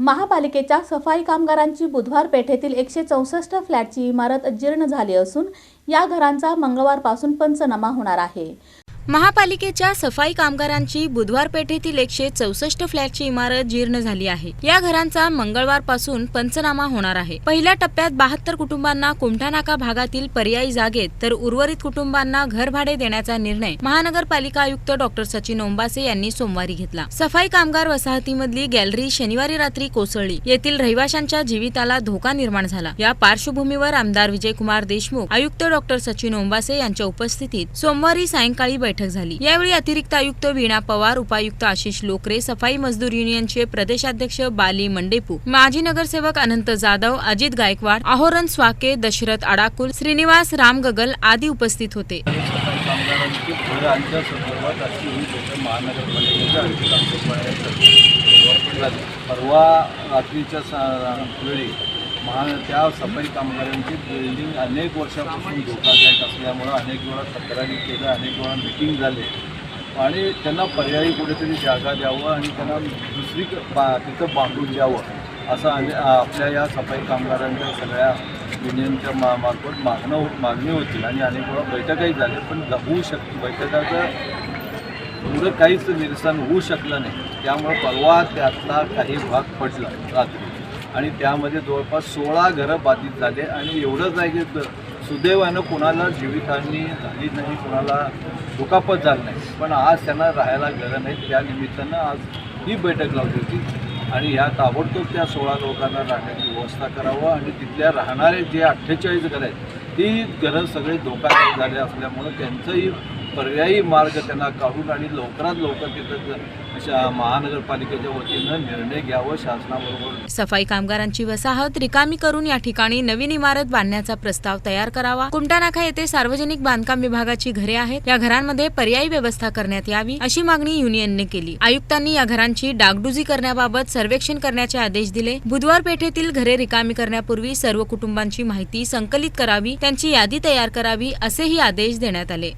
महापालिकेच्या सफाई कामगारांची बुधवार पेठेतील एकशे चौसष्ट फ्लॅटची इमारत जीर्ण झाली असून या घरांचा मंगळवारपासून पंचनामा होणार आहे. महापालिकेच्या सफाई कामगारांची बुधवार पेठेतील एकशे चौसष्ट फ्लॅटची इमारत जीर्ण झाली आहे. या घरांचा मंगळवारपासून पंचनामा होणार आहे. पहिल्या टप्प्यात बहात्तर कुटुंबांना कुमठानाका भागातील पर्यायी जागेत तर उर्वरित कुटुंबांना घरभाडे देण्याचा निर्णय महानगरपालिका आयुक्त डॉक्टर सचिन ओंबासे यांनी सोमवारी घेतला. सफाई कामगार वसाहतीमधली गॅलरी शनिवारी रात्री कोसळली. येथील रहिवाशांच्या जीविताला धोका निर्माण झाला. या पार्श्वभूमीवर आमदार विजयकुमार देशमुख आयुक्त डॉक्टर सचिन ओंबासे यांच्या उपस्थितीत सोमवारी सायंकाळी बैठक झाली. यावेळी अतिरिक्त आयुक्त वीणा पवार उपायुक्त आशिष लोकरे सफाई मजदूर युनियनचे प्रदेशाध्यक्ष बाली मंडेपू माजी नगरसेवक अनंत जाधव अजित गायकवाड आहोरन स्वाके दशरथ अडाकुल श्रीनिवास राम गगल आदी उपस्थित होते. बैठक परवा रात्रीच्या वेळी महा त्या सफाई कामगारांची बिल्डिंग अनेक वर्षापासून धोकादायक असल्यामुळं अनेक वेळा तक्रारी केल्या अनेक वेळा मिटिंग झाले. आणि त्यांना पर्यायी कुठेतरी जागा द्यावं आणि त्यांना दुसरी बा तिथं बांधून द्यावं असं आणि आपल्या या सफाई कामगारांच्या सगळ्या युनियनच्या मा मार्फत मागणं हो मागणी होती आणि अनेक वेळा बैठकाही झाल्या पण होऊ शकते. बैठकाचं पुढं काहीच निरसन होऊ शकलं नाही. त्यामुळं परवा त्यातला काही भाग पडला रात्री. आणि त्यामध्ये जवळपास सोळा घरं बाधित झाले आणि एवढंच आहे की सुदैवानं कोणाला जीवितहानी झाली नाही कोणाला दुखापत झाली नाही. पण आज त्यांना राहायला घरं नाही त्या निमित्तानं आज ही बैठक लावली होती. आणि ह्या ताबडतोब त्या सोळा लोकांना राहण्याची व्यवस्था करावं आणि तिथल्या राहणारे जे अठ्ठेचाळीस घरं आहेत ती घरं सगळे धोकादायक झाले असल्यामुळं त्यांचंही पर्यायी मार्ग त्यांना काढून आणि लवकरात लवकर तिथं अशा महानगरपालिकेच्या वतीनं निर्णय घ्यावं शासनाबरोबर. सफाई कामगारांची वसाहत रिकामी करून या ठिकाणी नवीन इमारत बांधण्याचा प्रस्ताव तयार करावा. कुमटानाखा येथे सार्वजनिक बांधकाम विभागाची घरे आहेत. या घरांमध्ये पर्यायी व्यवस्था करण्यात यावी अशी मागणी युनियनने केली. आयुक्तांनी या घरांची डागडुजी करण्याबाबत सर्वेक्षण करण्याचे आदेश दिले. बुधवार पेठेतील घरे रिकामी करण्यापूर्वी सर्व कुटुंबांची माहिती संकलित करावी त्यांची यादी तयार करावी असेही आदेश देण्यात आले.